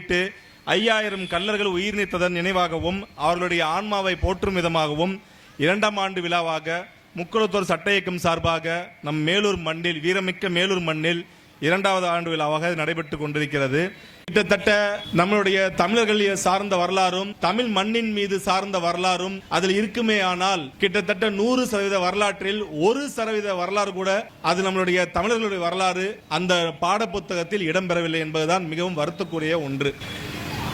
முன்னிட்டு ஐயாயிரம் கல்லர்கள் உயிர் நீத்ததன் நினைவாகவும் அவர்களுடைய ஆன்மாவை போற்றும் விதமாகவும் இரண்டாம் ஆண்டு விழாவாக முக்குளத்தூர் சட்ட இயக்கம் சார்பாக நம் மேலூர் மண்ணில் வீரமிக்க மேலூர் மண்ணில் இரண்டாவது ஆண்டு விழாவாக நடைபெற்று கொண்டிருக்கிறது. கிட்டத்தட்ட நம்மளுடைய தமிழர்கள் சார்ந்த வரலாறும் தமிழ் மண்ணின் மீது சார்ந்த வரலாறும் அதில் இருக்குமே ஆனால் கிட்டத்தட்ட நூறு சதவீத வரலாற்றில் ஒரு சதவீத வரலாறு கூட அது நம்மளுடைய தமிழர்களுடைய வரலாறு அந்த பாட புத்தகத்தில் இடம்பெறவில்லை என்பதுதான் மிகவும் வருத்தக்கூடிய ஒன்று.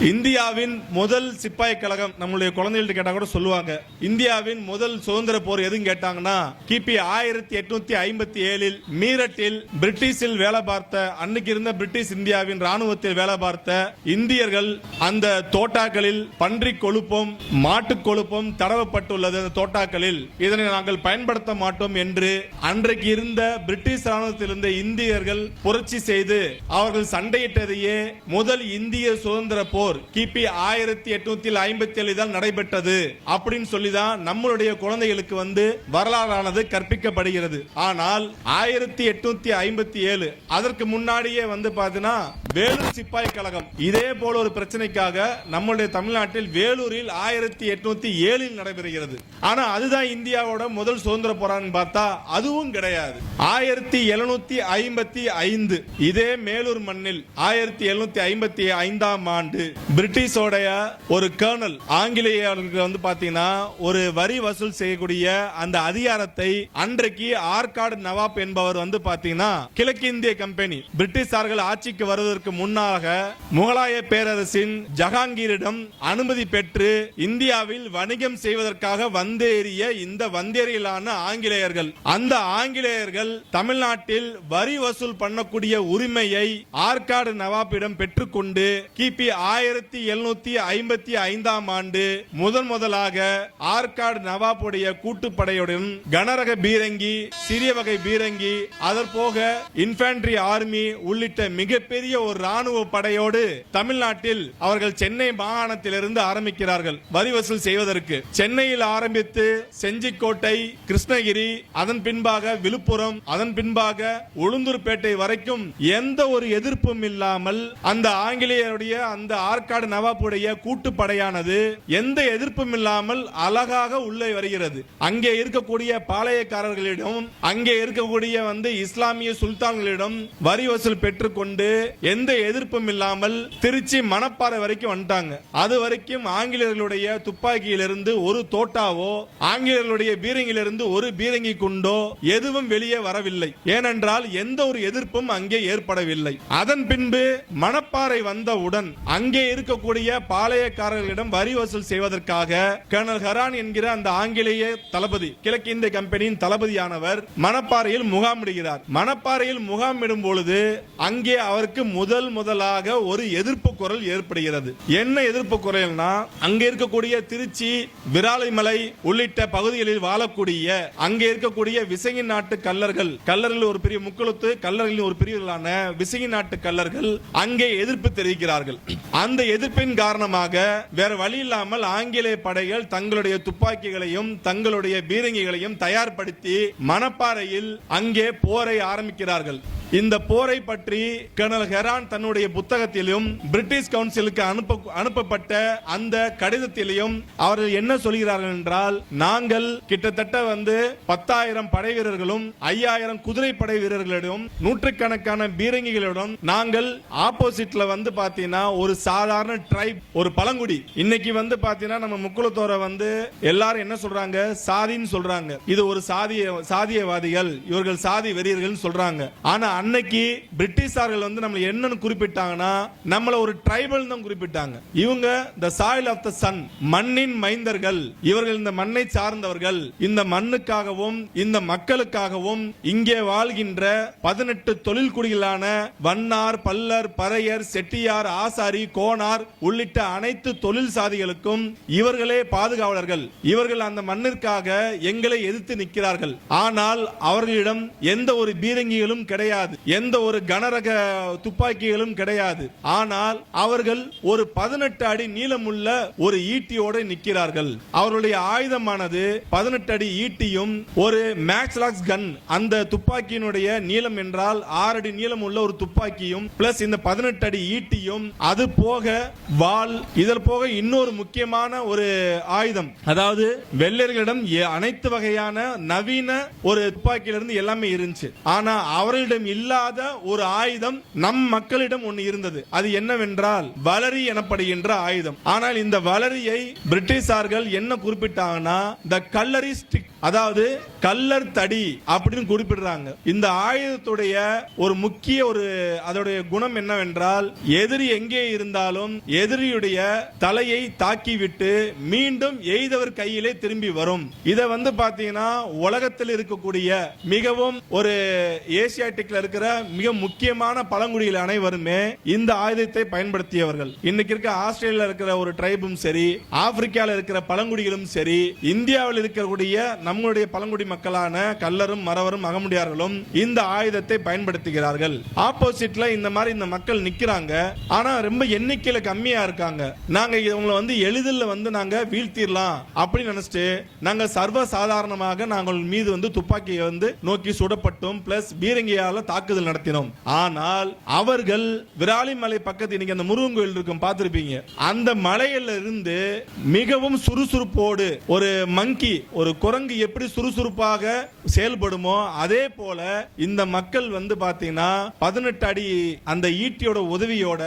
இந்தியாவின் முதல் சிப்பாய் கழகம் நம்மளுடைய குழந்தைகள்ட்ட கேட்டா கூட சொல்லுவாங்க. இந்தியாவின் முதல் சுதந்திர போர் எதுவும் கேட்டாங்கன்னா கிபி ஆயிரத்தி எட்நூத்தி ஐம்பத்தி ஏழில் மீரட்டில் பிரிட்டிஷில் வேலை பார்த்த அன்னைக்கு இருந்த பிரிட்டிஷ் இந்தியாவின் ராணுவத்தில் வேலை பார்த்த இந்தியர்கள் அந்த தோட்டாக்களில் பன்றி கொழுப்பும் மாட்டு கொழுப்பும் தடவப்பட்டுள்ளது அந்த தோட்டாக்களில். இதனை நாங்கள் பயன்படுத்த மாட்டோம் என்று அன்றைக்கு இருந்த பிரிட்டிஷ் ராணுவத்தில் இருந்த இந்தியர்கள் புரட்சி செய்து அவர்கள் சண்டையிட்டதையே முதல் இந்திய சுதந்திர போர் கிபி ஆயிரத்தி எட்நூத்தி ஐம்பத்தி ஏழு தான் நடைபெற்றது. அப்படின்னு சொல்லிதான் நம்மளுடைய குழந்தைகளுக்கு வந்து வரலாறானது கற்பிக்கப்படுகிறது. ஆனால் ஆயிரத்தி எட்நூத்தி ஐம்பத்தி ஏழு அதற்கு முன்னாடியே வந்து பாத்தீங்கன்னா வேலூர் சிப்பாய் கழகம். இதே போல ஒரு பிரச்சனைக்காக நம்மளுடைய தமிழ்நாட்டில் வேலூரில் ஆயிரத்தி எட்நூத்தி ஏழில் நடைபெறுகிறது. ஆனா அதுதான் இந்தியாவோட முதல் சுதந்திர போராட்டம் பார்த்தா அதுவும் கிடையாது. ஆயிரத்தி எழுநூத்தி ஐம்பத்தி ஐந்து இதே மேலூர் மண்ணில் ஆயிரத்தி எழுநூத்தி ஐம்பத்தி ஐந்தாம் ஆண்டு பிரிட்டிஷோடைய ஒரு கர்னல் ஆங்கிலேயர்களுக்கு வந்து பாத்தீங்கன்னா ஒரு வரி வசூல் செய்யக்கூடிய அந்த அதிகாரத்தை அன்றைக்கு ஆற்காடு நவாப் என்பவர் வந்து பாத்தீங்கன்னா கிழக்கிந்திய கம்பெனி பிரிட்டிஷார்கள் ஆட்சிக்கு வருவதற்கு முன்னாக முகலாய பேரரசின் ஜஹாங்கீரிடம் அனுமதி பெற்று இந்தியாவில் வணிகம் செய்வதற்காக வந்தேறிய இந்த வந்தேறியலான ஆங்கிலேயர்கள். அந்த ஆங்கிலேயர்கள் தமிழ்நாட்டில் வரி வசூல் பண்ணக்கூடிய உரிமையை ஆற்காடு நவாப்பிடம் பெற்றுக்கொண்டு கிபி ஆயிரத்தி எழுநூத்தி ஐம்பத்தி ஐந்தாம் ஆண்டு முதன் முதலாக ஆற்காடு நவாப்புடைய கூட்டுப்படையுடன் கனரக பீரங்கி சிறிய வகை பீரங்கி அதற்போக இன்ஃபேண்ட்ரி ஆர்மி உள்ளிட்ட மிகப்பெரிய ஒரு ராணுவ படையோடு தமிழ்நாட்டில் அவர்கள் சென்னை மாகாணத்திலிருந்து ஆரம்பிக்கிறார்கள். வரி வசூல் செய்வதற்கு. சென்னையில் ஆரம்பித்து செஞ்சிக்கோட்டை கிருஷ்ணகிரி அதன் பின்பாக விழுப்புரம் அதன் பின்பாக உளுந்தூர்பேட்டை வரைக்கும் எந்த ஒரு எதிர்ப்பும் இல்லாமல் அந்த ஆங்கிலேயருடைய அந்த ஆற்காடு நவாப்புடைய கூட்டுப்படையானது எந்த எதிர்ப்பும் இல்லாமல் அழகாக உள்ளே வருகிறது. அங்கே இருக்கக்கூடிய பாளையக்காரர்களிடம் அங்கே இருக்கக்கூடிய வந்து இஸ்லாமிய சுல்தான்களிடம் வரி வசூல் பெற்றுக்கொண்டு எந்த எதிர்ப்பும் இல்லாமல் திருச்சி மணப்பாறை வரைக்கும் வந்துட்டாங்க. அது வரைக்கும் ஆங்கிலேயர்களுடைய துப்பாக்கியிலிருந்து ஒரு தோட்டாவோ ஆங்கிலேயர்களுடைய பீரங்கிலிருந்து ஒரு பீரங்கி குண்டோ எதுவும் வெளியே வரவில்லை. ஏனென்றால் எந்த ஒரு எதிர்ப்பும் அங்கே ஏற்படவில்லை. அதன் பின்பு மணப்பாறை வந்தவுடன் அங்கே இருக்கக்கூடிய பாளையக்காரர்களிடம் வரி வசூல் செய்வதற்காக கர்னல் ஹரான் என்கிற அந்த ஆங்கிலேய தளபதி கிழக்கிந்திய கம்பெனியின் தளபதியானவர் மணப்பாறையில் முகாமிடுகிறார். மணப்பாறையில் முகாமிடும் பொழுது அங்கே அவருக்கு முதல் முதலாக ஒரு எதிர்ப்பு குரல் ஏற்படுகிறது. என்ன எதிர்ப்பு குரல்னா அங்க இருக்கக்கூடிய திருச்சி விராலிமலை உள்ளிட்ட பகுதிகளில் வாழக்கூடிய அங்கே இருக்கக்கூடிய விசங்கி நாட்டு கல்லர்கள் கல்லர்கள் ஒரு பெரிய முக்குளத்து கல்லர்களின் ஒரு பிரிவுகளான விசங்கி நாட்டு கல்லர்கள் அங்கே எதிர்ப்பு தெரிவிக்கிறார்கள். அந்த எதிர்ப்பின் காரணமாக வேற வழி இல்லாமல் ஆங்கிலேய படைகள் தங்களுடைய துப்பாக்கிகளையும் தங்களுடைய பீரங்கிகளையும் தயார்படுத்தி மணப்பாறையில் அங்கே போரை ஆரம்பிக்கிறார்கள். இந்த போரை பற்றி கர்னல் ஹெரான் தன்னுடைய புத்தகத்திலும் பிரிட்டிஷ் கவுன்சிலுக்கு அனுப்ப அனுப்பப்பட்ட அந்த கடிதத்திலையும் அவர்கள் என்ன சொல்கிறார்கள் என்றால் நாங்கள் கிட்டத்தட்ட வந்து பத்தாயிரம் படை வீரர்களும் ஐயாயிரம் குதிரை படை வீரர்களிடம் நூற்றுக்கணக்கான பீரங்கிகளிடம் நாங்கள் ஆப்போசிட்ல வந்து பாத்தீங்கன்னா ஒரு சாதாரண ட்ரைப் ஒரு பழங்குடி. இன்னைக்கு வந்து பாத்தீங்கன்னா நம்ம முக்குளத்தோரை வந்து எல்லாரும் என்ன சொல்றாங்க? சாதின்னு சொல்றாங்க. இது ஒரு சாதிய சாதியவாதிகள் இவர்கள் சாதி வெறியர்கள் சொல்றாங்க. ஆனா அன்னைக்கு பிரிட்டிஷார்கள் வந்து நம்மளை என்னன்னு குறிப்பிட்டாங்கன்னா நம்மள ஒரு ட்ரைபல் தான் குறிப்பிட்டாங்க. இவங்க the soil of the sun மண்ணின் மைந்தர்கள். இவர்கள் இந்த மண்ணை சார்ந்தவர்கள். இந்த மண்ணுக்காகவும் இந்த மக்களுக்காகவும் இங்கே வாழ்கின்ற பதினெட்டு தொழில் குடிகளான வண்ணார் பல்லர் பறையர் செட்டியார் ஆசாரி கோனார் உள்ளிட்ட அனைத்து தொழில் சாதிகளுக்கும் இவர்களே பாதுகாவலர்கள். இவர்கள் அந்த மண்ணிற்காக எங்களை எதிர்த்து நிற்கிறார்கள். ஆனால் அவர்களிடம் எந்த ஒரு பீரங்கிகளும் கிடையாது. எந்த ஒரு கனரக துப்பாக்கிகளும் கிடையாது. ஆனால் அவர்கள் ஒரு பதினெட்டு அடி நீளமுள்ள ஒரு ஈட்டியோடு நிற்கிறார்கள். அவருடைய ஆயுதமானது பதினெட்டு அடி ஈட்டியும் ஒரு மேக்ஸ்லாக்ஸ் கன் அந்த துப்பாக்கியினுடைய நீளம் என்றால் ஆறு அடி நீளம் உள்ள ஒரு துப்பாக்கியும் பிளஸ் இந்த பதினெட்டு அடி ஈட்டியும் அது போக வாள் இதில் போக இன்னொரு முக்கியமான ஒரு ஆயுதம். அதாவது வெள்ளையர்களிடம் அனைத்து வகையான நவீன ஒரு துப்பாக்கியிலிருந்து எல்லாமே இருந்துச்சு. ஆனா அவர்களிடம் இல்லாத ஒரு ஆயுதம் நம் மக்களிடம் ஒன்னு இருந்தது. அது என்னவென்றால் வளரி எனப்படுகின்ற ஆயுதம். ஆனால் இந்த வளரியை பிரிட்டிஷார்கள் என்ன குறிப்பிட்டாங்கன்னா த கல்லரி ஸ்டிக் அதாவது கல்லர் தடி அப்படின்னு குறிப்பிடுறாங்க. இந்த ஆயுதத்துடைய ஒரு முக்கிய ஒரு அதோடைய குணம் என்னவென்றால் எதிரி எங்கே இருந்தாலும் எதிரியுடைய தலையை தாக்கிவிட்டு மீண்டும் எய்தவர் கையிலே திரும்பி வரும். இதை வந்து பாத்தீங்கன்னா உலகத்தில் இருக்கக்கூடிய மிகவும் ஒரு ஏசியாட்டிக்ல இருக்கிற மிக முக்கியமான பழங்குடிகள் அனைவருமே இந்த ஆயுதத்தை பயன்படுத்தியவர்கள். இன்னைக்கு இருக்க ஆஸ்திரேலியா இருக்கிற ஒரு ட்ரைபும் சரி ஆப்பிரிக்கால இருக்கிற பழங்குடிகளும் சரி இந்தியாவில் இருக்கக்கூடிய நம்முடைய பழங்குடி மக்களான கல்லரும் மறவரும் அகமுடியார்களும் இந்த ஆயுதத்தை பயன்படுத்துகிறார்கள். ஆப்போசிட்ல இந்த மாதிரி இந்த மக்கள் நிக்கிறாங்க. ஆனா ரொம்ப எண்ணிக்கையில கம்மியா இருக்காங்க. நாங்க இவங்களை வந்து எளிதில் வந்து நாங்க வீழ்த்திடலாம் அப்படின்னு நினைச்சிட்டு நாங்க சர்வ சாதாரணமாக நாங்கள் மீது வந்து துப்பாக்கியை வந்து நோக்கி சுடப்பட்டோம். பிளஸ் பீரங்கியால தாக்குதல் நடத்தினோம். ஆனால் அவர்கள் விராலிமலை பக்கத்து இன்னைக்கு அந்த முருகன் கோயில் இருக்கும் பார்த்திருப்பீங்க. அந்த மலையில இருந்து மிகவும் சுறுசுறுப்போடு ஒரு மங்கி ஒரு குரங்கு எப்படி சுறுசுறுப்பாக செயல்படுமோ அதே போல இந்த மக்கள் வந்து பாத்தீங்கன்னா பதினெட்டு அடி அந்த ஈட்டியோட உதவியோட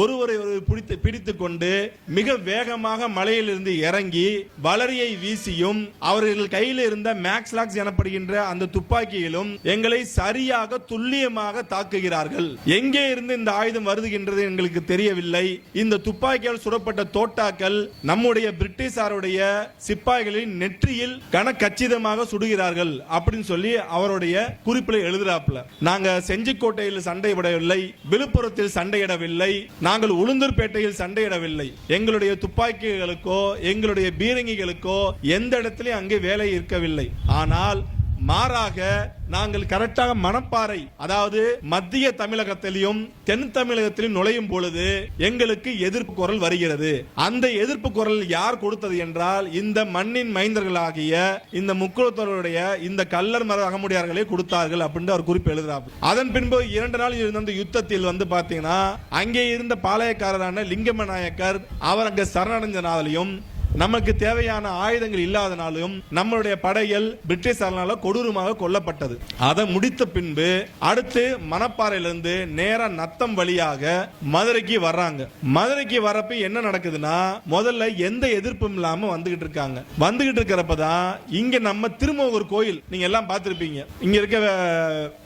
ஒருவரை ஒரு பிடித்து பிடித்து கொண்டு மிக வேகமாக மலையிலிருந்து இறங்கி வளரியை வீசியும் அவர்கள் கையில் இருந்த மேக்ஸ்லாக்ஸ் எனப்படுகின்ற அந்த துப்பாக்கியிலும் எங்களை சரியாக துல்லியமாக தாக்குகிறார்கள். எங்கே இருந்து இந்த ஆயுதம் வருதுகின்றது எங்களுக்கு தெரியவில்லை. இந்த துப்பாக்கியால் சுடப்பட்ட தோட்டாக்கள் நம்முடைய பிரிட்டிஷாருடைய சிப்பாய்களின் நெற்றியில் கன கச்சிதமாக சுடுகிறார்கள் அப்படின்னு சொல்லி அவருடைய குறிப்பில் எழுதுறாப்புல. நாங்க செஞ்சிக்கோட்டையில் சண்டையிடவில்லை விழுப்புரத்தில் சண்டையிடவில்லை நாங்கள் உளுந்தூர்பேட்டையில் சண்டையிடவில்லை. எங்களுடைய துப்பாக்கிகளுக்கோ எங்களுடைய பீரங்கிகளுக்கோ எந்த இடத்திலும் அங்கே வேலை இருக்கவில்லை. ஆனால் மாறாக நாங்கள் கரெக்டாக மணப்பாறை அதாவது மத்திய தமிழகத்திலையும் தென் தமிழகத்திலும் நுழையும் பொழுது எங்களுக்கு எதிர்ப்பு குரல் வருகிறது. அந்த எதிர்ப்பு குரல் யார் கொடுத்தது என்றால் இந்த மண்ணின் மைந்தர்களாகிய இந்த முக்குளத்தோருடைய இந்த கல்லர் மர அகமுடியார்களே கொடுத்தார்கள் அப்படின்னு அவர் குறிப்பு எழுதுறாரு அதன் பின்பு இரண்டு நாள் இருந்த அந்த யுத்தத்தில் வந்து பாத்தீங்கன்னா அங்கே இருந்த பாளையக்காரரான லிங்கம நாயக்கர் அவர் அங்கே சரணடைஞ்சனாலையும் நமக்கு தேவையான ஆயுதங்கள் இல்லாதனாலும் நம்மளுடைய படைகள் பிரிட்டிஷாரனால கொடூரமாக கொல்லப்பட்டது. அதை முடித்த பின்பு அடுத்து மணப்பாறையிலிருந்து நேரா நத்தம் வழியாக மதுரைக்கு வர்றாங்க. மதுரைக்கு வரப்ப என்ன நடக்குதுன்னா முதல்ல எந்த எதிர்ப்பும் இல்லாம வந்துகிட்டு இருக்காங்க. வந்துகிட்டு இருக்கிறப்ப தான் இங்க நம்ம திருமோகூர் கோயில் நீங்க எல்லாம் பார்த்திருப்பீங்க. இங்க இருக்க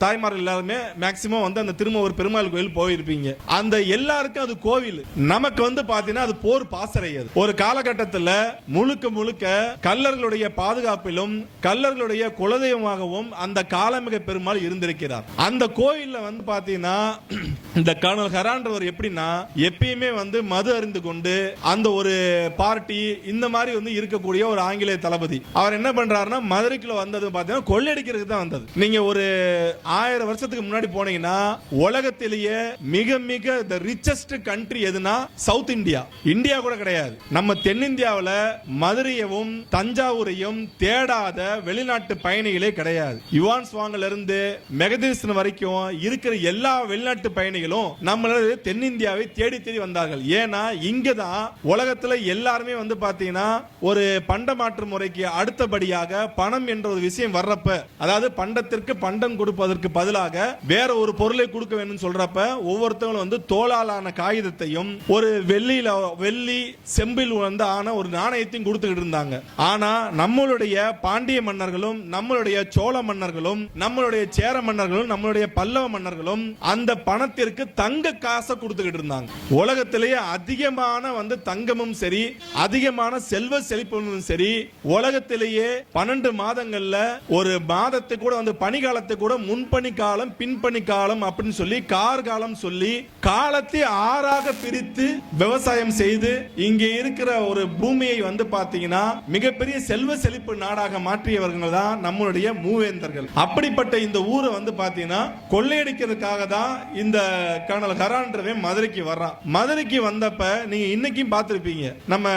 தாய்மார் தாய்மார்கள் எல்லாருமே மேக்சிமம் வந்து அந்த திருமோகூர் பெருமாள் கோயில் போயிருப்பீங்க. அந்த எல்லாருக்கும் அது கோவில். நமக்கு வந்து பாத்தீங்கன்னா அது போர் பாசறை அது. ஒரு காலகட்டத்தில் முழுக்க முழுக்க கல்லர்களுடைய பாதுகாப்பிலும் கல்லர்களுடைய குலதெய்வமாகவும் அந்த காலமிக பெருமாள் இருந்திருக்கிறார். அந்த கோயில்ல வந்து பாத்தீங்கன்னா இந்த கர்னல் ஹரான்றவர் எப்படின்னா எப்பயுமே வந்து மது அறிந்து கொண்டு அந்த ஒரு பார்ட்டி இந்த மாதிரி வந்து இருக்கக்கூடிய ஒரு ஆங்கிலேய தளபதி. அவர் என்ன பண்றாருன்னா மதுரைக்குள்ள வந்தது பாத்தீங்கன்னா கொள்ளையடிக்கிறதுக்கு தான் வந்தது. நீங்க ஒரு ஆயிரம் வருஷத்துக்கு முன்னாடி போனீங்கன்னா உலகத்திலேயே மிக மிக த ரிச்சஸ்ட் கண்ட்ரி எதுனா சவுத் இந்தியா இந்தியா கூட கிடையாது. நம்ம தென்னிந்தியாவில் மதுரையவும் தஞ்சாவூரையும் தேடாத வெளிநாட்டு பயணிகளே கிடையாது. யுவான் ஸ்வாங்ல இருந்து மெகதீசன் வரைக்கும் இருக்கிற எல்லா வெளிநாட்டு பயணிகளும் நம்மளது தென்னிந்தியாவை தேடி தேடி வந்தார்கள். ஏன்னா இங்க தான் உலகத்துல எல்லாருமே வந்து பாத்தீங்கன்னா ஒரு பண்ட மாற்று முறைக்கு அடுத்தபடியாக பணம் என்ற ஒரு விஷயம் வர்றப்ப அதாவது பண்டத்திற்கு பண்டம் கொடுப்பதற்கு பதிலாக வேற ஒரு பொருளை கொடுக்க வேண்டும் சொல்றப்ப ஒவ்வொருத்தவங்களும் வந்து தோளாலான காகிதத்தையும் ஒரு வெள்ளியில வெள்ளி செம்பில் வந்து ஆன ஒரு நாணயத்தையும் கொடுத்துக்கிட்டு இருந்தாங்க. ஆனா நம்மளுடைய பாண்டிய மன்னர்களும் நம்மளுடைய சோழ மன்னர்களும் நம்மளுடைய சேர மன்னர்களும் நம்மளுடைய பல்லவ மன்னர்களும் அந்த பணத்திற்கு தங்க காசை கொடுத்துக்கிட்டு இருந்தாங்க. உலகத்திலேயே அதிகமான வந்து தங்கமும் சரி அதிகமான செல்வ செழிப்பும் சரி உலகத்திலேயே பன்னெண்டு மாதங்கள்ல ஒரு மாதத்தை கூட வந்து பனிகாலத்தை கூட முன்பணி காலம் பின்பணி காலம் அப்படின்னு சொல்லி கார் காலம் சொல்லி காலத்தை ஆறாக பிரித்து விவசாயம் செய்து இங்கே இருக்கிற ஒரு பூமி பூமியை வந்து பாத்தீங்கன்னா மிகப்பெரிய செல்வ செழிப்பு நாடாக மாற்றியவர்கள் தான் நம்மளுடைய மூவேந்தர்கள். அப்படிப்பட்ட இந்த ஊரை வந்து பாத்தீங்கன்னா கொள்ளையடிக்கிறதுக்காக தான் இந்த கர்னல் ஹரான்றவன் மதுரைக்கு வர்றான். மதுரைக்கு வந்தப்ப நீங்க இன்னைக்கும் பார்த்திருப்பீங்க. நம்ம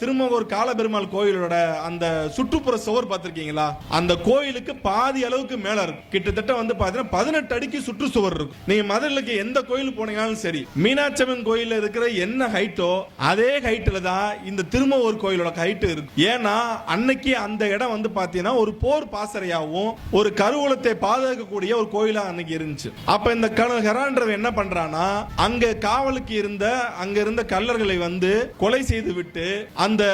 திருமகூர் காலபெருமாள் கோயிலோட அந்த சுற்றுப்புற சுவர் பார்த்திருக்கீங்களா? அந்த கோயிலுக்கு பாதி அளவுக்கு மேல இருக்கும் கிட்டத்தட்ட வந்து பாத்தீங்கன்னா பதினெட்டு அடிக்கு சுற்றுச்சுவர் இருக்கும் நீங்க மதுரைக்கு எந்த கோயில் போனீங்கனாலும் சரி மீனாட்சம்மன் கோயில் இருக்கிற என்ன ஹைட்டோ அதே ஹைட்டில் தான் இந்த ஒரு கோயிலோட கைட்டு இருக்கு. ஏன்னா அன்னைக்கு அந்த இடம் வந்து பாத்தீங்கன்னா ஒரு போர் பாசறையாகவும் ஒரு கருவூலத்தை பாதுகாக்கக்கூடிய ஒரு கோயிலா அன்னைக்கு இருந்துச்சு. அப்ப இந்த கர்னல் ஹெரான்றவன் என்ன பண்றானா அங்க காவலுக்கு இருந்த அங்க இருந்த கல்லர்களை வந்து கொலை செய்து விட்டு அந்த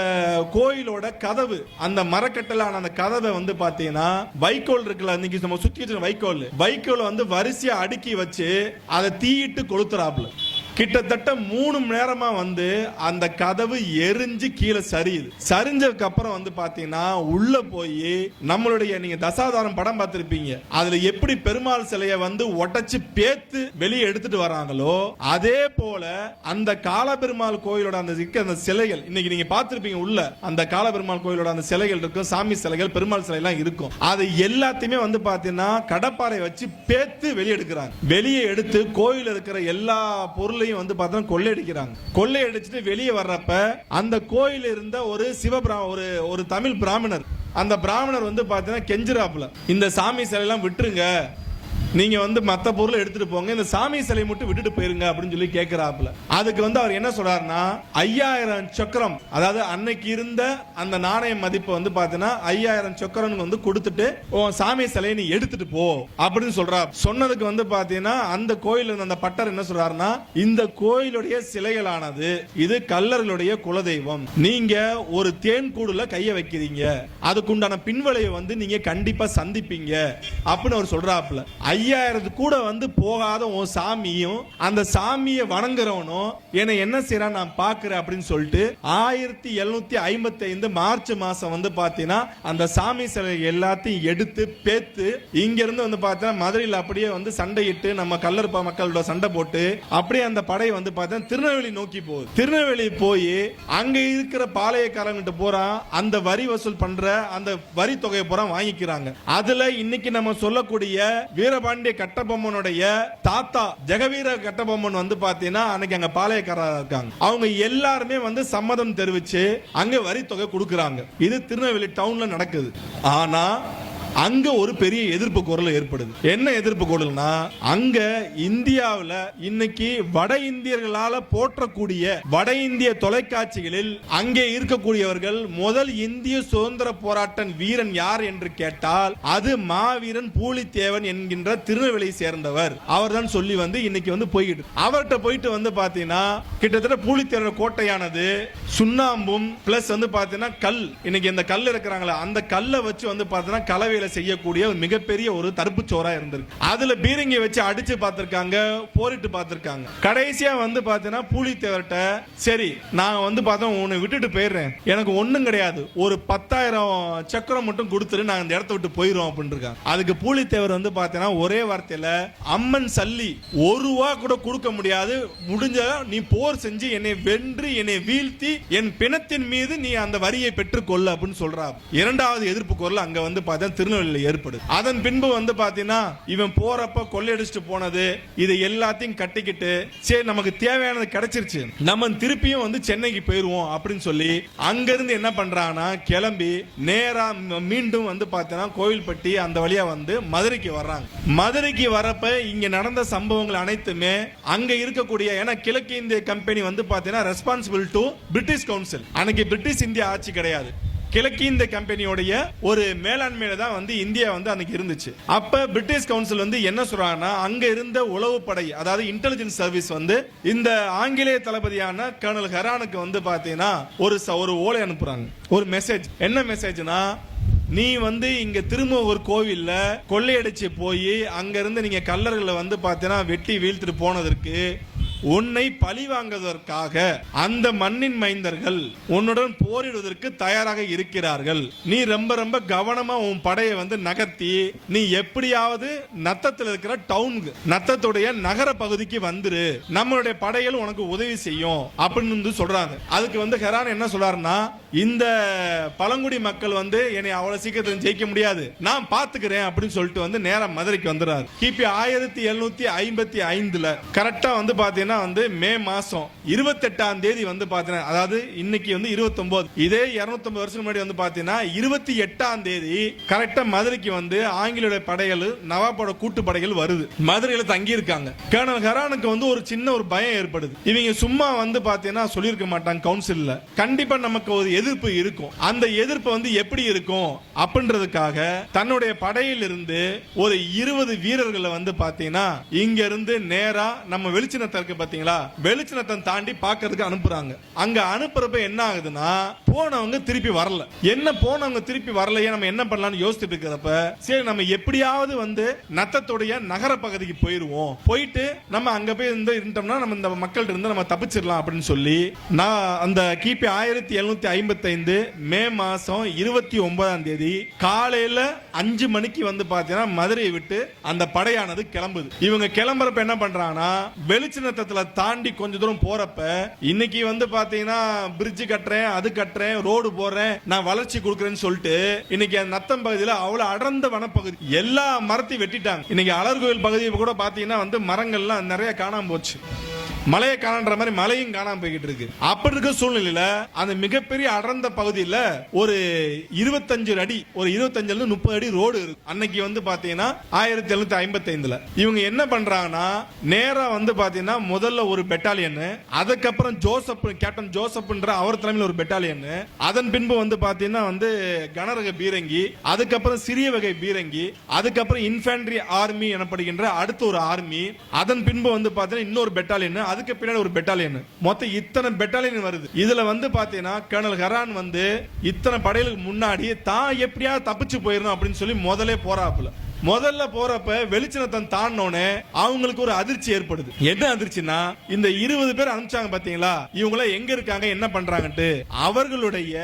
கோயிலோட கதவு அந்த மரக்கட்டலான அந்த கதவை வந்து பாத்தீங்கன்னா வைக்கோல் இருக்குல்ல இன்னைக்கு நம்ம சுத்தி வச்சிருக்க வைக்கோல். வைக்கோல் வந்து வரிசையா அடுக்கி வச்சு அதை தீயிட்டு கொளுத்துறாப்புல. கிட்டத்தட்ட மூணு மணி நேரமா வந்து அந்த கதவு எரிஞ்சு கீழே சரியுது. சரிஞ்சதுக்கு அப்புறம் வந்து பாத்தீங்கன்னா உள்ள போய் நம்மளுடைய நீங்க தசாதாரம் படம் பார்த்திருப்பீங்க. அதுல எப்படி பெருமாள் சிலையை வந்து உடைச்சு பேத்து வெளியே எடுத்துட்டு வராங்களோ அதே போல அந்த காலபெருமாள் கோயிலோட அந்த இருக்க அந்த சிலைகள் இன்னைக்கு நீங்க பார்த்திருப்பீங்க உள்ள அந்த காலபெருமாள் கோயிலோட அந்த சிலைகள் இருக்கும் சாமி சிலைகள் பெருமாள் சிலை எல்லாம் இருக்கும். அது எல்லாத்தையுமே வந்து பாத்தீங்கன்னா கடப்பாறை வச்சு பேத்து வெளியே எடுக்கிறாங்க. வெளியே எடுத்து கோயில் இருக்கிற எல்லா பொருள் பொருளையும் வந்து பார்த்தோன்னா கொள்ளையடிக்கிறாங்க. கொள்ளையடிச்சிட்டு வெளியே வர்றப்ப அந்த கோயில் இருந்த ஒரு சிவபிரா ஒரு ஒரு தமிழ் பிராமணர். அந்த பிராமணர் வந்து பார்த்தீங்கன்னா கெஞ்சிராப்புல இந்த சாமி சிலையெல்லாம் விட்டுருங்க. நீங்க வந்து மத்த பொருளை எடுத்துட்டு போங்க இந்த சாமி சிலையை மட்டும் விட்டுட்டு போயிருங்க அப்படின்னு சொல்லி கேட்குறாப்புல அதுக்கு வந்து அவர் என்ன சொல்றாருன்னா ஐயாயிரம் சக்கரம் அதாவது அன்னைக்கு இருந்த அந்த நாணய மதிப்பை வந்து பாத்தீங்கன்னா ஐயாயிரம் சக்கரம் வந்து கொடுத்துட்டு சாமி சிலையை நீ எடுத்துட்டு போ அப்படின்னு சொல்றா சொன்னதுக்கு வந்து பாத்தீங்கன்னா அந்த கோயில் இருந்த அந்த பட்டர் என்ன சொல்றாருன்னா இந்த கோயிலுடைய சிலைகளானது இது கல்லர்களுடைய குலதெய்வம். நீங்க ஒரு தேன் கூடுல கைய வைக்கிறீங்க. அதுக்குண்டான பின்விளைவை வந்து நீங்க கண்டிப்பா சந்திப்பீங்க அப்படின்னு அவர் சொல்றாப்புல. ஐயாயிரத்து கூட வந்து போகாத உன் சாமியும் அந்த சாமியை வணங்குறவனும் என்னை என்ன செய்யறான் நான் பாக்குறேன் அப்படின்னு சொல்லிட்டு ஆயிரத்தி எழுநூத்தி ஐம்பத்தி ஐந்து மார்ச் மாசம் வந்து பாத்தீங்கன்னா அந்த சாமி சிலை எல்லாத்தையும் எடுத்து பேத்து இங்க இருந்து வந்து பாத்தீங்கன்னா மதுரையில் அப்படியே வந்து சண்டையிட்டு நம்ம கல்லறுப்பா மக்களோட சண்டை போட்டு அப்படியே அந்த படை வந்து பார்த்தா திருநெல்வேலி நோக்கி போகுது. திருநெல்வேலி போய் அங்க இருக்கிற பாளையக்காரங்கிட்ட போறா அந்த வரி வசூல் பண்ற அந்த வரி தொகையை பூரா வாங்கிக்கிறாங்க. அதுல இன்னைக்கு நம்ம சொல்லக்கூடிய பாண்டிய கட்டபொம்மனுடைய தாத்தா ஜெகவீர கட்டபொம்மன் வந்து பாத்தீங்கன்னா அன்னைக்கு அங்க பாளையக்காரர் இருக்காங்க. அவங்க எல்லாருமே வந்து சம்மதம் தெரிவிச்சு அங்க வரி தொகை கொடுக்கறாங்க. இது திருநெல்வேலி டவுன்ல நடக்குது. ஆனா அங்க ஒரு பெரிய எதிர்ப்பு குரல் ஏற்படுது. என்ன எதிர்ப்பு குரல்னா அங்க இந்தியாவில் இன்னைக்கு வட இந்தியர்களால போற்றக்கூடிய வட இந்திய தொலைக்காட்சிகளில் அங்கே இருக்கக்கூடியவர்கள் முதல் இந்திய சுதந்திர போராட்ட வீரன் யார் என்று கேட்டால் அது மாவீரன் பூலித்தேவன் என்கின்ற திருநெல்வேலியை சேர்ந்தவர். அவர்தான் சொல்லி வந்து இன்னைக்கு வந்து போய்கிட்டு அவர்கிட்ட போயிட்டு வந்து பாத்தீங்கன்னா கிட்டத்தட்ட பூலித்தேவன் கோட்டையானது சுண்ணாம்பும் பிளஸ் வந்து பாத்தீங்கன்னா கல். இன்னைக்கு இந்த கல் இருக்கிறாங்களா அந்த கல்லை வச்சு வந்து பாத்தீங்கன்னா கலவையில் செய்யக்கூடிய ஒரு மிகப்பெரிய ஒரு தடுப்பு சோறா இருந்திருக்கு. அதுல பீரங்கி வச்சு அடிச்சு பார்த்திருக்காங்க போரிட்டு பார்த்திருக்காங்க. கடைசியா வந்து பாத்தீங்கன்னா பூலித்தேவர்கிட்ட சரி நான் வந்து பார்த்தோம் உன்னை விட்டுட்டு போயிடுறேன். எனக்கு ஒண்ணும் கிடையாது. ஒரு பத்தாயிரம் சக்கரம் மட்டும் கொடுத்துரு நான் இந்த இடத்த விட்டு போயிடும் அப்படின்னு இருக்காங்க அதுக்கு பூலித்தேவர் வந்து பாத்தீங்கன்னா ஒரே வார்த்தையில அம்மன் சல்லி ஒரு ரூபா கூட கொடுக்க முடியாது. முடிஞ்ச நீ போர் செஞ்சு என்னை வென்று என்னை வீழ்த்தி என் பிணத்தின் மீது நீ அந்த வரியை பெற்றுக்கொள்ள அப்படின்னு சொல்றா இரண்டாவது எதிர்ப்பு குரல் அங்க வந்து பார்த்தா திருநெல்வேலியில் ஏற்படுது. அதன் பின்பு வந்து பாத்தீங்கன்னா இவன் போறப்ப கொள்ளையடிச்சுட்டு போனது இது எல்லாத்தையும் கட்டிக்கிட்டு சரி நமக்கு தேவையானது கிடைச்சிருச்சு. நம்ம திருப்பியும் வந்து சென்னைக்கு போயிருவோம் அப்படின்னு சொல்லி அங்கிருந்து என்ன பண்றாங்கன்னா கிளம்பி நேரா மீண்டும் வந்து பார்த்தீங்கன்னா கோவில்பட்டி அந்த வழியா வந்து மதுரைக்கு வர்றாங்க. மதுரைக்கு வரப்ப இங்க நடந்த சம்பவங்கள் அனைத்துமே அங்க இருக்கக்கூடிய ஏன்னா கிழக்கு இந்திய கம்பெனி வந்து பாத்தீங்கன்னா ரெஸ்பான்சிபிள் டு பிரிட்டிஷ் கவுன்சில் அன்னைக்கு பிரிட்டிஷ் இந்தியா ஆட்சி கிடையாது. கிழக்கு கம்பெனியோடைய ஒரு மேலாண்மையில தான் வந்து இந்தியா வந்து அன்னைக்கு இருந்துச்சு. அப்ப பிரிட்டிஷ் கவுன்சில் வந்து என்ன சொல்றாங்கன்னா அங்க இருந்த உளவுப்படை அதாவது இன்டெலிஜென்ஸ் சர்வீஸ் வந்து இந்த ஆங்கிலேய தளபதியான கர்னல் ஹெரானுக்கு வந்து பாத்தீங்கன்னா ஒரு ச- ஒரு ஓலை அனுப்புறாங்க. ஒரு மெசேஜ் என்ன மெசேஜ்னா நீ வந்து இங்க திரும்ப ஒரு கோவில்ல கொள்ளையடிச்சு போய் அங்க இருந்து நீங்க கல்லர்களை வந்து பாத்தீங்கன்னா வெட்டி வீழ்த்துட்டு போனதற்கு உன்னை பழி வாங்குவதற்காக அந்த மண்ணின் மைந்தர்கள் உன்னுடன் போரிடுவதற்கு தயாராக இருக்கிறார்கள். நீ ரொம்ப ரொம்ப கவனமா உன் படையை வந்து நகர்த்தி நீ எப்படியாவது நத்தத்தில் இருக்கிற டவுனுக்கு நத்தத்துடைய நகர பகுதிக்கு வந்துரு. நம்மளுடைய படைகள் உனக்கு உதவி செய்யும் அப்படின்னு வந்து சொல்றாங்க. அதுக்கு வந்து ஹெரான் என்ன சொல்றாருன்னா இந்த பழங்குடி மக்கள் வந்து என்னை அவ்வளவு சீக்கிரத்தில் ஜெயிக்க முடியாது. நான் பாத்துக்கிறேன் அப்படின்னு சொல்லிட்டு வந்து நேரம் மதுரைக்கு வந்துடுறாரு கிபி ஆயிரத்தி எழுநூத்தி ஐம்பத்தி ஐந்துல கரெக்டா வந்து பாத்தீங்கன்னா வந்து மே மாசம் இருபத்தெட்டாம் தேதி வந்து பார்த்தீங்கன்னா அதாவது இன்னைக்கு வந்து இருபத்தொம்போது. இதே இரநூத்தொம்பது வருஷம் முன்னாடி வந்து பார்த்தீங்கன்னா இருபத்தி எட்டாம் தேதி கரெக்டாக மதுரைக்கு வந்து ஆங்கிலேய படைகள் நவாபோட கூட்டு படைகள் வருது. மதுரையில் தங்கி இருக்காங்க கேர்னல் ஹெரானுக்கு வந்து ஒரு சின்ன ஒரு பயம் ஏற்படுது. இவங்க சும்மா வந்து பாத்தீங்கன்னா சொல்லியிருக்க மாட்டாங்க கவுன்சிலில் கண்டிப்பா நமக்கு ஒரு எதிர்ப்பு இருக்கும். அந்த எதிர்ப்பு வந்து எப்படி இருக்கும் அப்படின்றதுக்காக தன்னுடைய படையிலிருந்து ஒரு இருபது வீரர்களை வந்து பாத்தீங்கன்னா இங்க இருந்து நேரா நம்ம வெளிச்சினத்தை பாத்தீங்களா? வெளிச்சினத்தை தாண்டி பாக்குறதுக்கு அனுப்புறாங்க. அங்க அனுப்புறப்ப என்ன ஆகுதுன்னா போனவங்க திருப்பி வரல. என்ன போனவங்க திருப்பி வரலையே நம்ம என்ன பண்ணலாம்னு யோசிச்சுட்டு இருக்கிறப்ப சரி நம்ம எப்படியாவது வந்து நத்தத்துடைய நகர பகுதிக்கு போயிருவோம். போயிட்டு நம்ம அங்க போய் இருந்து இருந்தோம்னா நம்ம இந்த மக்கள்கிட்ட இருந்து நம்ம தப்பிச்சிடலாம் அப்படின்னு சொல்லி நான் அந்த கிபி ஆயிரத்தி எழுநூத்தி ஐம்பத்தி ஐந்து மே மாசம் இருபத்தி ஒன்பதாம் தேதி காலையில அஞ்சு மணிக்கு வந்து பாத்தீங்கன்னா மதுரையை விட்டு அந்த படையானது கிளம்புது. இவங்க கிளம்புறப்ப என்ன பண்றாங்கன்னா வெளிச்சினத்தத்துல தாண்டி கொஞ்ச தூரம் போறப்ப இன்னைக்கு வந்து பாத்தீங்கன்னா பிரிட்ஜ் கட்டுறேன் அது கட்டுறேன் ரோடு போடுறேன் நான் வளர்ச்சி கொடுக்குறேன்னு சொல்லிட்டு இன்னைக்கு அந்த நத்தம் பகுதியில் அவ்வளவு அடர்ந்த வனப்பகுதி எல்லா மரத்தையும் வெட்டிட்டாங்க. இன்னைக்கு அலர்கோயில் பகுதியை கூட பாத்தீங்கன்னா வந்து மரங்கள்லாம் நிறைய காணாம போச்சு. மலையை காணன்ற மாதிரி மலையும் காணாம போய்கிட்டு இருக்கு. அப்படி இருக்க சூழ்நிலையில அந்த மிகப்பெரிய அடர்ந்த பகுதியில ஒரு இருபத்தஞ்சு அடி ஒரு இருபத்தஞ்சுல இருந்து முப்பது அடி ரோடு இருக்கு. அன்னைக்கு வந்து பாத்தீங்கன்னா ஆயிரத்தி எழுநூத்தி ஐம்பத்தி ஐந்துல இவங்க என்ன பண்றாங்கன்னா நேரா வந்து பாத்தீங்கன்னா முதல்ல ஒரு பெட்டாலியன் அதுக்கப்புறம் ஜோசப் கேப்டன் ஜோசப்ன்ற அவர் தலைமையில் ஒரு பெட்டாலியன் அதன் பின்பு வந்து பாத்தீங்கன்னா வந்து கனரக பீரங்கி அதுக்கப்புறம் சிறிய வகை பீரங்கி அதுக்கப்புறம் இன்ஃபேண்ட்ரி ஆர்மி எனப்படுகின்ற அடுத்த ஒரு ஆர்மி அதன் பின்பு வந்து பாத்தீங்கன்னா இன்னொரு பெட்டாலியன் அதுக்கு பின்னாடி ஒரு பெட்டாலியன் மொத்தம் இத்தனை பெட்டாலியன் வருது. இதுல வந்து பாத்தீங்கன்னா கர்னல் ஹரான் வந்து இத்தனை படைகளுக்கு முன்னாடி தான் எப்படியாவது தப்பிச்சு போயிடணும் அப்படின்னு சொல்லி முதலே போறாப்புல. முதல்ல போறப்ப வெளிச்சனத்தன் தாண்டோனே அவங்களுக்கு ஒரு அதிர்ச்சி ஏற்படுது. என்ன அதிர்ச்சினா இந்த இருபது பேர் அனுப்பிச்சாங்க பாத்தீங்களா? இவங்க எங்க இருக்காங்க என்ன பண்றாங்கன்ட்டு அவர்களுடைய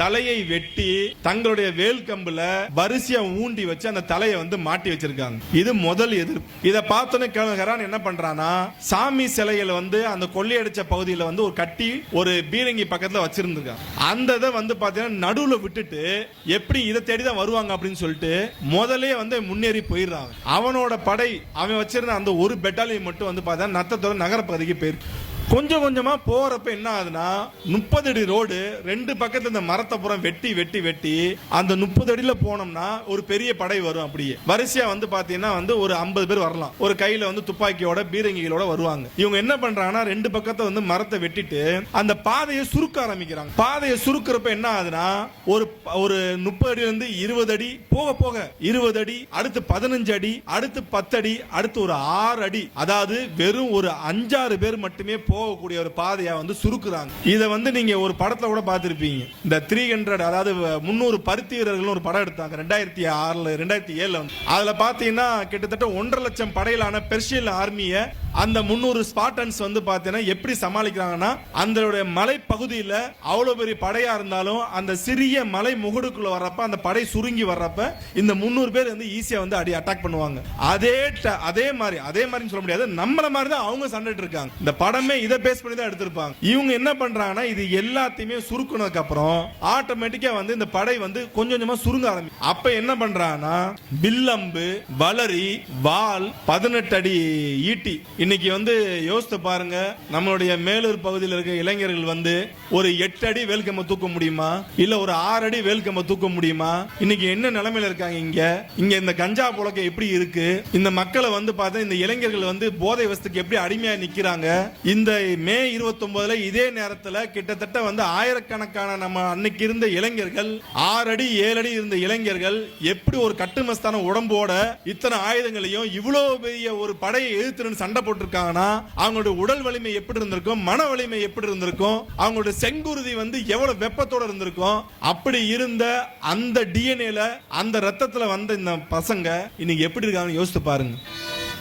தலையை வெட்டி தங்களுடைய வேல் கம்புல வரிசையா ஊண்டி வச்சு அந்த தலையை வந்து மாட்டி வச்சிருக்காங்க. இது முதல் எதிர்ப்பு. இதை பார்த்தோன்னே ஹெரான் என்ன பண்றானா சாமி சிலையில வந்து அந்த கொள்ளையடிச்ச பகுதியில வந்து ஒரு கட்டி ஒரு பீரங்கி பக்கத்துல வச்சிருந்திருக்காங்க. அந்த இதை வந்து பாத்தீங்கன்னா நடுவுல விட்டுட்டு எப்படி இதை தேடி தான் வருவாங்க அப்படின்னு சொல்லிட்டு முதலே வந்து முன்னே முன்னேறி போயிடுறாங்க அவனோட படை அவன் வச்சிருந்த அந்த ஒரு பெட்டாலியன் மட்டும் வந்து பார்த்தா நத்தத்தோட நகரப்பகுதிக்கு போயிருக்கு. கொஞ்சம் கொஞ்சமாக போகிறப்ப என்ன ஆகுதுன்னா முப்பது அடி ரோடு ரெண்டு பக்கத்தில் இந்த மரத்தை புறம் வெட்டி வெட்டி வெட்டி அந்த முப்பது அடியில் போனோம்னா ஒரு பெரிய படை வரும் அப்படியே. வரிசையாக வந்து பார்த்தீங்கன்னா வந்து ஒரு ஐம்பது பேர் வரலாம். ஒரு கையில் வந்து துப்பாக்கியோட பீரங்கிகளோட வருவாங்க. இவங்க என்ன பண்ணுறாங்கன்னா ரெண்டு பக்கத்தை வந்து மரத்தை வெட்டிட்டு அந்த பாதையை சுருக்க ஆரம்பிக்கிறாங்க. பாதையை சுருக்கிறப்ப என்ன ஆகுதுன்னா ஒரு ஒரு முப்பது அடியிலேருந்து இருபது அடி போக போக இருபது அடி அடுத்து பதினஞ்சு அடி அடுத்து பத்து அடி அடுத்து ஒரு ஆறு அடி. அதாவது வெறும் ஒரு அஞ்சாறு பேர் மட்டுமே போகக்கூடிய ஒரு பாதையை வந்து சுருக்குறாங்க இதை வந்து நீங்க ஒரு படத்துல கூட பார்த்துருப்பீங்க. இந்த த்ரீ ஹண்ட்ரட் அதாவது முந்நூறு பருத்தி வீரர்கள் ஒரு படம் எடுத்தாங்க. ரெண்டாயிரத்தி ஆறுல ரெண்டாயிரத்தி ஏழுல வந்து. அதுல பாத்தீங்கன்னா கிட்டத்தட்ட ஒன்றரை லட்சம் படையிலான பெர்ஷியல் ஆர்மியை அந்த முந்நூறு ஸ்பாட்டன்ஸ் வந்து பார்த்தீங்கன்னா எப்படி சமாளிக்கிறாங்கன்னா அந்த மலை பகுதியில் அவ்வளவு பெரிய படையா இருந்தாலும் அந்த சிறிய மலை முகடுக்குள்ள வர்றப்ப அந்த படை சுருங்கி வர்றப்ப இந்த முந்நூறு பேர் வந்து ஈஸியா வந்து அடி அட்டாக் பண்ணுவாங்க. அதே ட- அதே மாதிரி அதே மாதிரி சொல்ல முடியாது. நம்மள மாதிரி தான் அவங்க சண்டைட்டு இருக்காங்க. இந்த படமே இதை பேஸ் பண்ணி தான் எடுத்திருப்பாங்க. இவங்க என்ன பண்றாங்கன்னா இது எல்லாத்தையுமே சுருக்குனதுக்கு அப்புறம் ஆட்டோமேட்டிக்கா வந்து இந்த படை வந்து கொஞ்சம் கொஞ்சமா சுருங்க ஆரம்பி அப்ப என்ன பண்றாங்கன்னா வில்லம்பு வளரி வால் பதினெட்டு அடி ஈட்டி இன்னைக்கு வந்து யோசித்து பாருங்க நம்மளுடைய மேலூர் பகுதியில் இருக்க இளைஞர்கள் வந்து ஒரு எட்டு அடி வேல்கம்ப தூக்க முடியுமா? இல்ல ஒரு ஆறு அடி வேல்கம்ப தூக்க முடியுமா? இன்னைக்கு என்ன நிலைமையில இருக்காங்க இங்க? இங்க இந்த கஞ்சா புழக்கம் எப்படி இருக்கு? இந்த மக்களை வந்து பார்த்தா இந்த இளைஞர்கள் வந்து போதை வசத்துக்கு எப்படி அடிமையா நிக்கிறாங்க? இந்த மே 29 இதே நேரத்துல கிட்டத்தட்ட வந்து ஆயிரக்கணக்கான நம்ம அன்னைக்கு இருந்த இளைஞர்கள் ஆறு அடி ஏழு அடி இருந்த இளைஞர்கள் எப்படி ஒரு கட்டுமஸ்தான உடம்போட இத்தனை ஆயுதங்களையும் இவ்வளவு பெரிய ஒரு படையை எதிர்த்து சண்டை போட்டிருக்காங்கன்னா அவங்களுடைய உடல் வலிமை எப்படி இருந்திருக்கும் மன வலிமை எப்படி இருந்திருக்கும் அவங்களுடைய செங்குருதி வந்து எவ்வளவு வெப்பத்தோட இருந்திருக்கும் அப்படி இருந்த அந்த டிஎன்ஏல அந்த ரத்தத்துல வந்த இந்த பசங்க இன்னைக்கு எப்படி இருக்காங்கன்னு யோசித்து பாருங்க.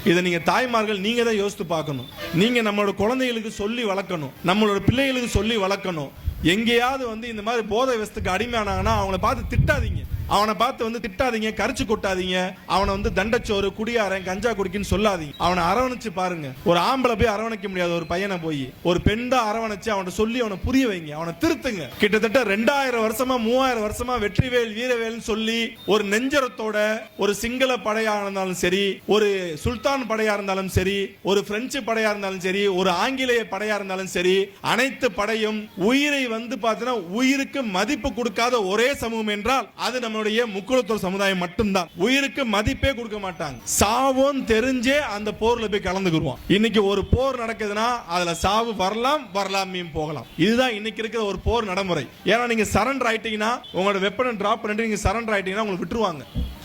இதை நீங்க தாய்மார்கள் நீங்க தான் யோசித்து பார்க்கணும். நீங்க நம்மளோட குழந்தைகளுக்கு சொல்லி வளர்க்கணும். நம்மளோட பிள்ளைகளுக்கு சொல்லி வளர்க்கணும். எங்கேயாவது வந்து இந்த மாதிரி போதை வசத்துக்கு அடிமையானாங்கன்னா அவங்கள பார்த்து திட்டாதீங்க. அவனை பார்த்து வந்து திட்டாதீங்க கரிச்சு கொட்டாதீங்க. அவனை வந்து தண்டச்சோறு குடியாரன் கஞ்சா குடிக்குன்னு சொல்லாதீங்க. அவனை அரவணைச்சு பாருங்க. ஒரு ஆம்பளை போய் அரவணைக்க முடியாது ஒரு பையனை போய் ஒரு பெண் தான் அரவணைச்சு அவனை சொல்லி அவனை புரிய வைங்க. அவனை திருத்துங்க. கிட்டத்தட்ட ரெண்டாயிரம் வருஷமா மூவாயிரம் வருஷமா வெற்றிவேல் வீரவேல் சொல்லி ஒரு நெஞ்சரத்தோட ஒரு சிங்கள படையா இருந்தாலும் சரி ஒரு சுல்தான் படையா இருந்தாலும் சரி ஒரு பிரெஞ்சு படையா இருந்தாலும் சரி ஒரு ஆங்கிலேய படையா இருந்தாலும் சரி அனைத்து படையும் உயிரை வந்து பார்த்தீங்கன்னா உயிருக்கு மதிப்பு கொடுக்காத ஒரே சமூகம் என்றால் அது நம்ம நம்மளுடைய முக்குளத்தூர் சமுதாயம் மட்டும்தான். உயிருக்கு மதிப்பே கொடுக்க மாட்டாங்க. சாவும் தெரிஞ்சே அந்த போர்ல போய் கலந்துக்குருவோம் இன்னைக்கு ஒரு போர் நடக்குதுன்னா அதுல சாவு வரலாம் வரலாமையும் போகலாம். இதுதான் இன்னைக்கு இருக்கிற ஒரு போர் நடைமுறை. ஏன்னா நீங்க சரண்டர் ஆயிட்டீங்கன்னா உங்களோட வெப்பனை டிராப் பண்ணிட்டு நீங்க சரண்டர் ஆயிட்டீங்கன்னா உங்களுக்கு விட்டுருவாங்க.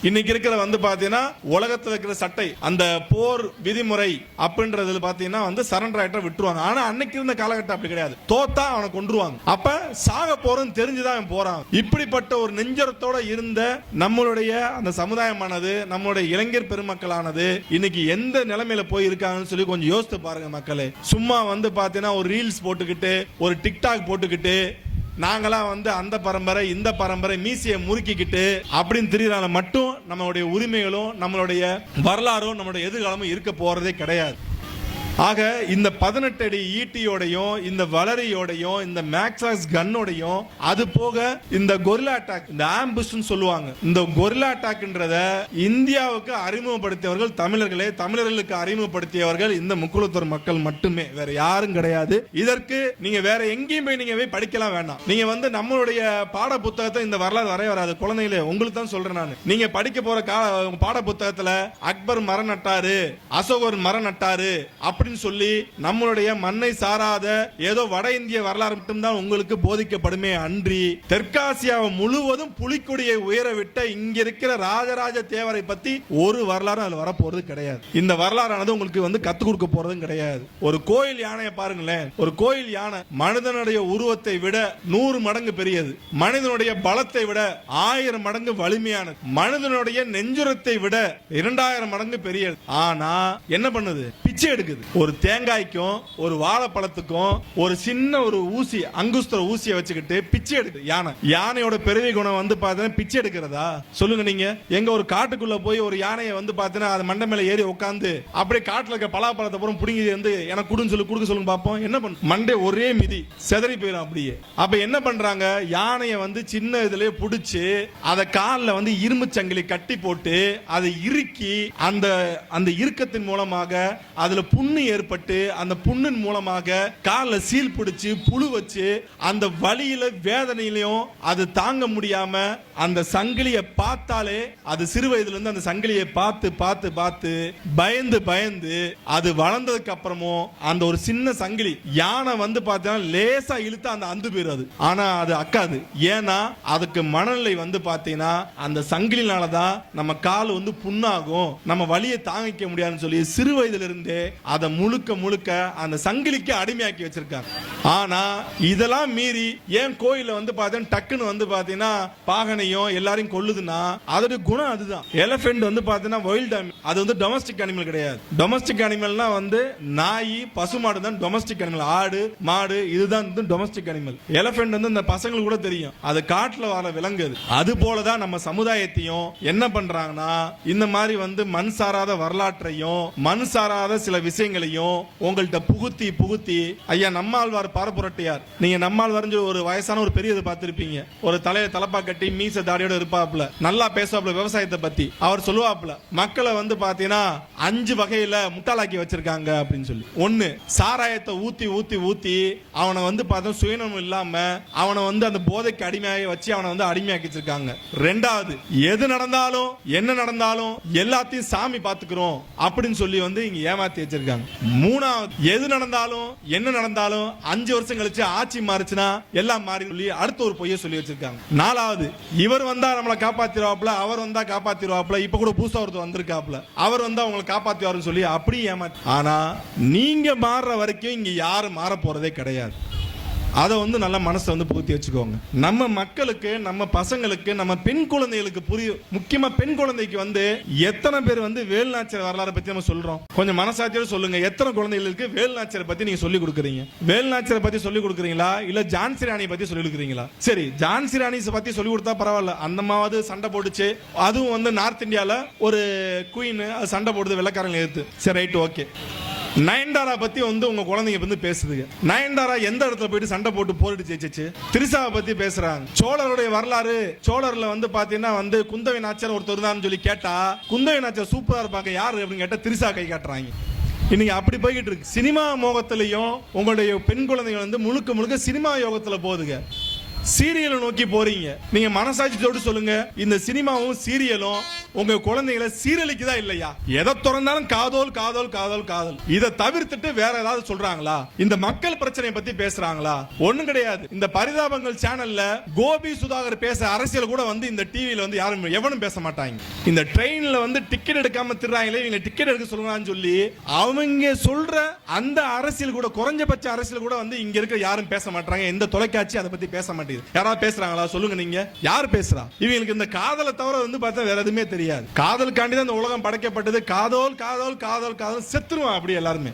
இன்னைக்கு இருக்கிற வந்து பாத்தீங்கன்னா உலகத்துல இருக்கிற சட்டை அந்த போர் விதிமுறை அப்படின்றது பாத்தீங்கன்னா வந்து சரண்டர் ஆயிட்டா விட்டுருவாங்க. ஆனா அன்னைக்கு இருந்த காலகட்டம் அப்படி கிடையாது. தோத்தா அவனை கொண்டுருவாங்க அப்ப சாக போறோம்னு தெரிஞ்சுதான் அவன் போறான். இப்படிப்பட்ட ஒரு நெஞ்சரத்தோட இருந்த நம்மளுடைய அந்த சமுதாயமானது நம்மளுடைய இளைஞர் பெருமக்களானது இன்னைக்கு எந்த நிலைமையில போய் இருக்காங்கன்னு சொல்லி கொஞ்சம் யோசித்து பாருங்க மக்களே. சும்மா வந்து பாத்தீங்கன்னா ஒரு ரீல்ஸ் போட்டுக்கிட்டு ஒரு டிக்டாக் போட்டுக்கிட்டு நாங்களாம் வந்து அந்த பரம்பரை இந்த பரம்பரை மீசையை முறுக்கிக்கிட்டு அப்படின்னு தெரியறனால மட்டும் நம்மளுடைய உரிமைகளும் நம்மளுடைய வரலாறும் நம்மளுடைய எதிர்காலமும் இருக்க போறதே கிடையாது. ஆக இந்த பதினெட்டு அடி ஈட்டியோடையும் இந்த வளரியோடையும் இந்த மேக்ஸாஸ் கன்னோடையும் அது போக இந்த கொரிலா அட்டாக் இந்த ஆம்புஷ்னு சொல்லுவாங்க. இந்த கொரிலா அட்டாக்ன்றத இந்தியாவுக்கு அறிமுகப்படுத்தியவர்கள் தமிழர்களே தமிழர்களுக்கு அறிமுகப்படுத்தியவர்கள் இந்த முக்குளத்தூர் மக்கள் மட்டுமே. வேற யாரும் கிடையாது. இதற்கு நீங்க வேற எங்கேயும் போய் நீங்க போய் படிக்கலாம் வேண்டாம். நீங்க வந்து நம்மளுடைய பாட புத்தகத்தை இந்த வரலாறு வரைய வராது. குழந்தைகளே உங்களுக்கு தான் சொல்றேன் நான். நீங்க படிக்க போற கால பாட புத்தகத்துல அக்பர் மரம் நட்டாரு அசோகர் மரம் நட்டாரு அப்படின்னு சொல்லி நம்மளுடைய மண்ணை சாராத ஏதோ வட இந்திய வரலாறு மட்டும்தான் உங்களுக்கு போதிக்கப்படுமே அன்றி தெற்காசியாவை முழுவதும் புலிக்கொடியை உயர விட்ட இங்க இருக்கிற ராஜராஜ தேவரை பத்தி ஒரு வரலாறும் அதுல வரப்போறது கிடையாது. இந்த வரலாறானது உங்களுக்கு வந்து கத்து கொடுக்க போறதும் கிடையாது. ஒரு கோயில் யானையை பாருங்களேன். ஒரு கோயில் யானை மனிதனுடைய உருவத்தை விட நூறு மடங்கு பெரியது. மனிதனுடைய பலத்தை விட ஆயிரம் மடங்கு வலிமையானது. மனிதனுடைய நெஞ்சுரத்தை விட இரண்டாயிரம் மடங்கு பெரியது. ஆனா என்ன பண்ணுது? பிச்சை எடுக்குது. ஒரு தேங்காய்க்கும் ஒரு வாழைப்பழத்துக்கும் ஒரு சின்ன ஒரு ஊசி அங்குஸ்தர ஊசியை வச்சுக்கிட்டு பிச்சை எடுக்குது. யானை. யானையோட பெருமை குணம் வந்து பார்த்தீங்கன்னா பிச்சை எடுக்கிறதா? சொல்லுங்க நீங்க. எங்க ஒரு காட்டுக்குள்ள போய் ஒரு யானையை வந்து பார்த்தீங்கன்னா அது மண்டை மேல ஏறி உட்காந்து அப்படியே காட்டுல இருக்க பலாப்பழத்தை அப்புறம் புடுங்கி வந்து எனக்கு கொடுன்னு சொல்லி கொடுக்க சொல்லுங்க பார்ப்போம். என்ன பண்ண மண்டே ஒரே மிதி. செதறி போயிடும் அப்படியே. அப்ப என்ன பண்றாங்க? யானையை வந்து சின்ன இதுலயே புடிச்சு அதை கால்ல வந்து இரும்பு சங்கிலி கட்டி போட்டு அதை இறுக்கி அந்த அந்த இறுக்கத்தின் மூலமாக அதுல புண்ணு ஏற்பட்டு அந்த புண்ணின் மூலமாக காலில் சீல் பிடிச்சு புழு வச்சு அந்த வழியில வேதனையிலையும் அது தாங்க முடியாம அந்த சங்கிலியை பார்த்தாலே அது சிறு வயதுல இருந்து அந்த சங்கிலியை பார்த்து பார்த்து பார்த்து பயந்து பயந்து அது வளர்ந்ததுக்கு அப்புறமும் அந்த ஒரு சின்ன சங்கிலி யானை வந்து பார்த்தீங்கன்னா லேசா இழுத்து அந்த அந்து போயிடும் அது. ஆனா அது அக்காது. ஏன்னா அதுக்கு மனநிலை வந்து பார்த்தீங்கன்னா அந்த சங்கிலினால தான் நம்ம கால் வந்து புண்ணாகும். நம்ம வலியை தாங்கிக்க முடியாதுன்னு சொல்லி சிறு வயதுல இருந்து அதை முழுக்க முழுக்க அந்த சங்கிலிக்கு அடிமையாக்கி வச்சிருக்காங்க. ஆனா இதெல்லாம் மீறி ஏன் கோயில வந்து பார்த்தீங்கன்னா டக்குன்னு வந்து பார்த்தீங்கன்னா பாகனையும் எல்லாரையும் கொல்லுதுன்னா அதோட குணம் அதுதான். எலஃபென்ட் வந்து பார்த்தீங்கன்னா வைல்ட் அது வந்து டொமஸ்டிக் அனிமல் கிடையாது. டொமஸ்டிக் அனிமல்னா வந்து நாய் பசுமாடு தான் டொமஸ்டிக் அனிமல் ஆடு மாடு இதுதான் வந்து டொமஸ்டிக் அனிமல் எலஃபென்ட் வந்து இந்த பசங்களுக்கு கூட தெரியும். அது காட்டுல வர விலங்கு அது. அது போலதான் நம்ம சமுதாயத்தையும் என்ன பண்றாங்கன்னா இந்த மாதிரி வந்து மண் சாராத வரலாற்றையும் மண் சாராத சில விஷயங்களையும் உங்கள்கிட்ட புகுத்தி புகுத்தி ஐயா நம்மாழ்வார் பாரபுரட்டியார் நீங்க நம்மாழ்வார் ஒரு வயசான ஒரு பெரியது பார்த்திருப்பீங்க. ஒரு தலையை தலப்பா கட்டி மீச தாடியோட இருப்பாப்ல நல்லா பேசுவாப்ல விவசாயத்தை பத்தி. அவர் சொல்லுவாப்ல மக்களை வந்து பாத்தீங்கன்னா அஞ்சு வகையில முட்டாளாக்கி வச்சிருக்காங்க அப்படின்னு சொல்லி. ஒண்ணு சாராயத்தை ஊத்தி ஊத்தி ஊத்தி அவனை வந்து பார்த்தா சுயநலம் இல்லாம அவனை வந்து அந்த போதைக்கு அடிமையாகி வச்சு அவனை வந்து அடிமையாக்கி வச்சிருக்காங்க ரெண்டாவது எது நடந்தாலும் என்ன நடந்தாலும் எல்லாத்தையும் சாமி பாத்துக்கிறோம் அப்படின்னு சொல்லி வந்து இங்க ஏமாத்தி வச்சிருக்காங்க மூணாவது எது நடந்தாலும் என்ன நடந்தாலும் அஞ்சு வருஷம் கழிச்சு ஆட்சி மாறுச்சுன்னா எல்லாம் மாறி சொல்லி அடுத்த ஒரு பொய்ய சொல்லி வச்சிருக்காங்க. நாலாவது இவர் வந்தா நம்மளை காப்பாத்திருவாப்ல அவர் வந்தா காப்பாத்திருவாப்ல இப்ப கூட புதுசா ஒருத்தர் வந்திருக்காப்ல அவர் வந்தா உங்களை காப்பாத்திவாருன்னு சொல்லி அப்படியே ஏமாத்தி ஆனா நீங்க மாறுற வரைக்கும் இங்க யாரும் மாற போறதே கிடையாது. அதை வந்து நல்ல மனசை வந்து புகுத்தி வச்சுக்கோங்க. நம்ம மக்களுக்கு நம்ம பசங்களுக்கு நம்ம பெண் குழந்தைகளுக்கு புரியும் முக்கியமா பெண் குழந்தைக்கு வந்து எத்தனை பேர் வந்து வேல்நாச்சியர் வரலாறு பத்தி நம்ம சொல்றோம்? கொஞ்சம் மனசாட்சியோட சொல்லுங்க. எத்தனை குழந்தைகளுக்கு வேல்நாச்சியரை பத்தி நீங்க சொல்லி கொடுக்குறீங்க? வேல்நாச்சியரை பத்தி சொல்லி கொடுக்குறீங்களா? இல்ல ஜான்சி ராணி பத்தி சொல்லி கொடுக்குறீங்களா? சரி ஜான்சி ராணி பத்தி சொல்லி கொடுத்தா பரவாயில்ல. அந்த மாவது சண்டை போட்டுச்சு. அதுவும் வந்து நார்த் இந்தியால ஒரு குயின் அது சண்டை போடுது வெள்ளக்காரங்க எடுத்து சரி ரைட் ஓகே நயன்தாரா பத்தி வந்து உங்க குழந்தைங்க வந்து பேசுதுங்க. நயன்தாரா எந்த இடத்துல போயிட்டு சண்டை போட்டு போரிட்டு ஜெயிச்சிச்சு? திரிசாவை பத்தி பேசுறாங்க. சோழருடைய வரலாறு சோழர்ல வந்து பாத்தீங்கன்னா வந்து குந்தவை நாச்சர் ஒருத்தர் தான் சொல்லி கேட்டா குந்தவை நாச்சர் சூப்பரா இருப்பாங்க யாரு அப்படின்னு கேட்டா திரிசா கை காட்டுறாங்க. இன்னைக்கு அப்படி போய்கிட்டு இருக்கு. சினிமா மோகத்திலையும் உங்களுடைய பெண் குழந்தைகள் வந்து முழுக்க முழுக்க சினிமா யோகத்துல போகுதுங்க. சீரியலை நோக்கி போறீங்க. நீங்க மனசாட்சியோடு சொல்லுங்க. இந்த சினிமாவும் சீரியலும் உங்க குழந்தைகளை சீரழிக்குதா இல்லையா? எதை திறந்தாலும் காதோல் காதோல் காதோல் காதல். இதை தவிர்த்துட்டு வேற ஏதாவது சொல்றாங்களா? இந்த மக்கள் பிரச்சனையை பத்தி பேசுறாங்களா? ஒண்ணும் கிடையாது. இந்த பரிதாபங்கள் சேனல்ல கோபி சுதாகர் பேச அரசியல் கூட வந்து இந்த டிவியில வந்து யாரும் எவனும் பேச மாட்டாங்க. இந்த ட்ரெயின்ல வந்து டிக்கெட் எடுக்காம திருறாங்களே இவங்க டிக்கெட் எடுக்க சொல்லுங்கன்னு சொல்லி அவங்க சொல்ற அந்த அரசியல் கூட குறைஞ்சபட்ச அரசியல் கூட வந்து இங்க இருக்க யாரும் பேச மாட்டாங்க. எந்த தொலைக்காட்சி அதை பத்தி பேச மாட்டேங்குது. யாராவது பேசுறாங்களா? சொல்லுங்க நீங்க. யார் பேசுறா? இவங்களுக்கு இந்த காதலை தவிர வந்து பார்த்தா வேற எதுவுமே தெரியாது. காதலுக்காண்டி தான் இந்த உலகம் படைக்கப்பட்டது. காதோல் காதோல் காதோல் காதல் செத்துருவான் அப்படி எல்லாருமே.